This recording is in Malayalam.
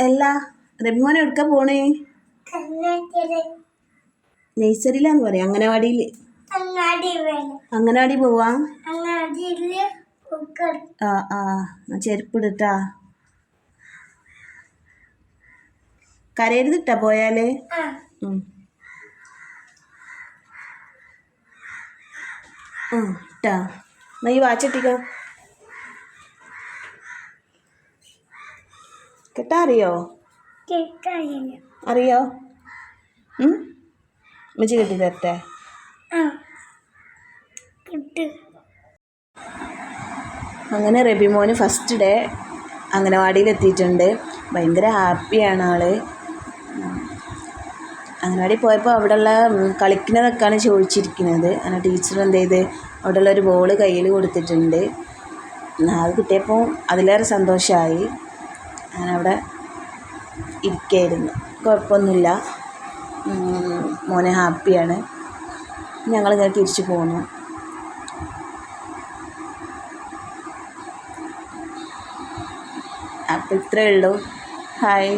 അല്ല റബിമോൻ എവിടുക്ക പോണേ? നഴ്സറിയിലാന്ന് പറയാം അംഗനവാടിയിൽ അംഗനവാടി പോവാ? ആ ആ ചെരുപ്പിടട്ടാ. കരയരുതിട്ടാ പോയാൽ. ആ. ഇട്ടാ എന്നാ ഈ വാച്ചിട്ടിക്ക കെട്ടാ അറിയോ? അറിയോ അമ്മച്ചി കിട്ടി. തരട്ടെ അങ്ങനെ റബിമോന് ഫസ്റ്റ് ഡേ അംഗനവാടിയിൽ എത്തിയിട്ടുണ്ട് ഭയങ്കര ഹാപ്പിയാണ് ആൾ. അംഗനവാടി പോയപ്പോൾ അവിടെയുള്ള കളിക്കുന്നതൊക്കെയാണ് ചോദിച്ചിരിക്കുന്നത്. അങ്ങനെ ടീച്ചർ എന്ത് ചെയ്ത്? അവിടെയുള്ള ഒരു ബോൾ കയ്യിൽ കൊടുത്തിട്ടുണ്ട്. അത് കിട്ടിയപ്പോൾ അതിലേറെ സന്തോഷമായി അങ്ങനെ അവിടെ ഇരിക്കുകയായിരുന്നു കുഴപ്പമൊന്നുമില്ല മോനെ ഹാപ്പിയാണ്. ഞങ്ങളിങ്ങനെ തിരിച്ചു പോന്നു. അപ്പോൾ ഇത്രയേ ഉള്ളൂ. ഹായ്